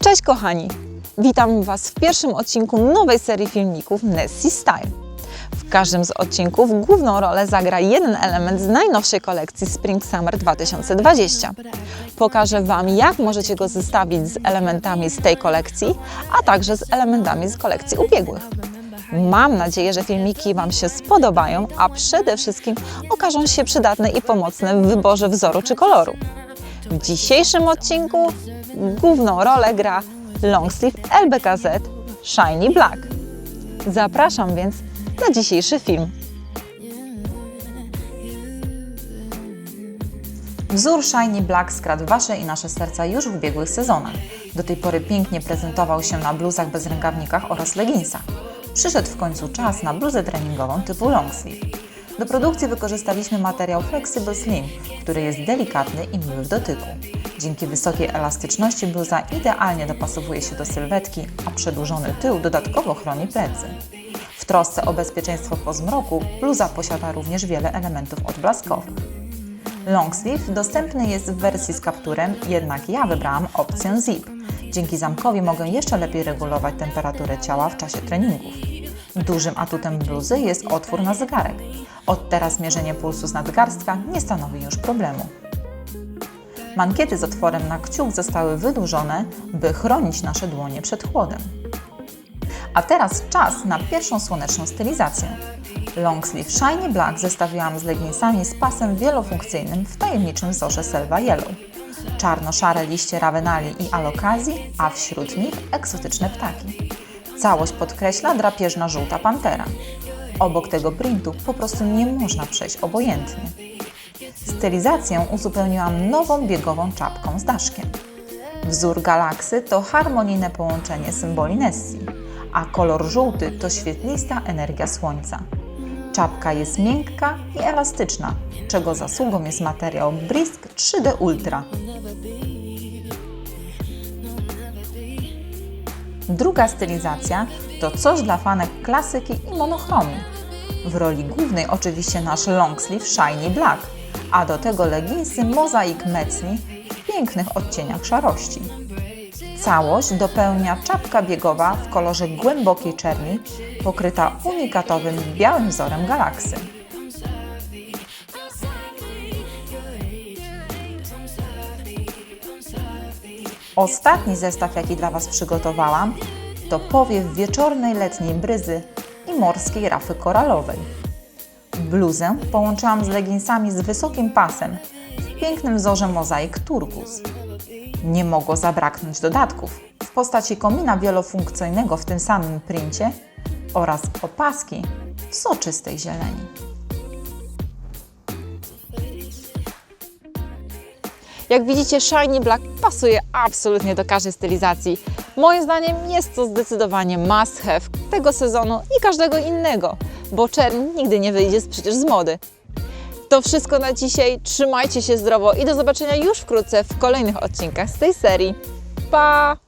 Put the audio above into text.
Cześć kochani! Witam Was w pierwszym odcinku nowej serii filmików Nessie Style. W każdym z odcinków główną rolę zagra jeden element z najnowszej kolekcji Spring Summer 2020. Pokażę Wam, jak możecie go zestawić z elementami z tej kolekcji, a także z elementami z kolekcji ubiegłych. Mam nadzieję, że filmiki Wam się spodobają, a przede wszystkim okażą się przydatne i pomocne w wyborze wzoru czy koloru. W dzisiejszym odcinku główną rolę gra longsleeve LBKZ Shiny Black. Zapraszam więc na dzisiejszy film. Wzór Shiny Black skradł Wasze i nasze serca już w ubiegłych sezonach. Do tej pory pięknie prezentował się na bluzach bez rękawnikach oraz leginsach. Przyszedł w końcu czas na bluzę treningową typu longsleeve. Do produkcji wykorzystaliśmy materiał Flexible Slim, który jest delikatny i miły w dotyku. Dzięki wysokiej elastyczności bluza idealnie dopasowuje się do sylwetki, a przedłużony tył dodatkowo chroni plecy. W trosce o bezpieczeństwo po zmroku bluza posiada również wiele elementów odblaskowych. Longsleeve dostępny jest w wersji z kapturem, jednak ja wybrałam opcję zip. Dzięki zamkowi mogę jeszcze lepiej regulować temperaturę ciała w czasie treningów. Dużym atutem bluzy jest otwór na zegarek. Od teraz mierzenie pulsu z nadgarstka nie stanowi już problemu. Mankiety z otworem na kciuk zostały wydłużone, by chronić nasze dłonie przed chłodem. A teraz czas na pierwszą słoneczną stylizację. Longsleeve Shiny Black zestawiłam z leginsami z pasem wielofunkcyjnym w tajemniczym wzorze Selva Yellow. Czarno-szare liście rawenali i alokazji, a wśród nich egzotyczne ptaki. Całość podkreśla drapieżna żółta pantera. Obok tego printu po prostu nie można przejść obojętnie. Stylizację uzupełniłam nową biegową czapką z daszkiem. Wzór galaksy to harmonijne połączenie symboli Nessie, a kolor żółty to świetlista energia słońca. Czapka jest miękka i elastyczna, czego zasługą jest materiał Brisk 3D Ultra. Druga stylizacja to coś dla fanek klasyki i monochromii. W roli głównej oczywiście nasz longsleeve Shiny Black, a do tego leginsy Mozaik Mecni w pięknych odcieniach szarości. Całość dopełnia czapka biegowa w kolorze głębokiej czerni, pokryta unikatowym białym wzorem galaksy. Ostatni zestaw, jaki dla Was przygotowałam, to powiew wieczornej letniej bryzy i morskiej rafy koralowej. Bluzę połączyłam z leginsami z wysokim pasem w pięknym wzorze mozaik turkus. Nie mogło zabraknąć dodatków w postaci komina wielofunkcyjnego w tym samym princie oraz opaski w soczystej zieleni. Jak widzicie, Shiny Black pasuje absolutnie do każdej stylizacji. Moim zdaniem jest to zdecydowanie must have tego sezonu i każdego innego, bo czerń nigdy nie wyjdzie przecież z mody. To wszystko na dzisiaj. Trzymajcie się zdrowo i do zobaczenia już wkrótce w kolejnych odcinkach z tej serii. Pa!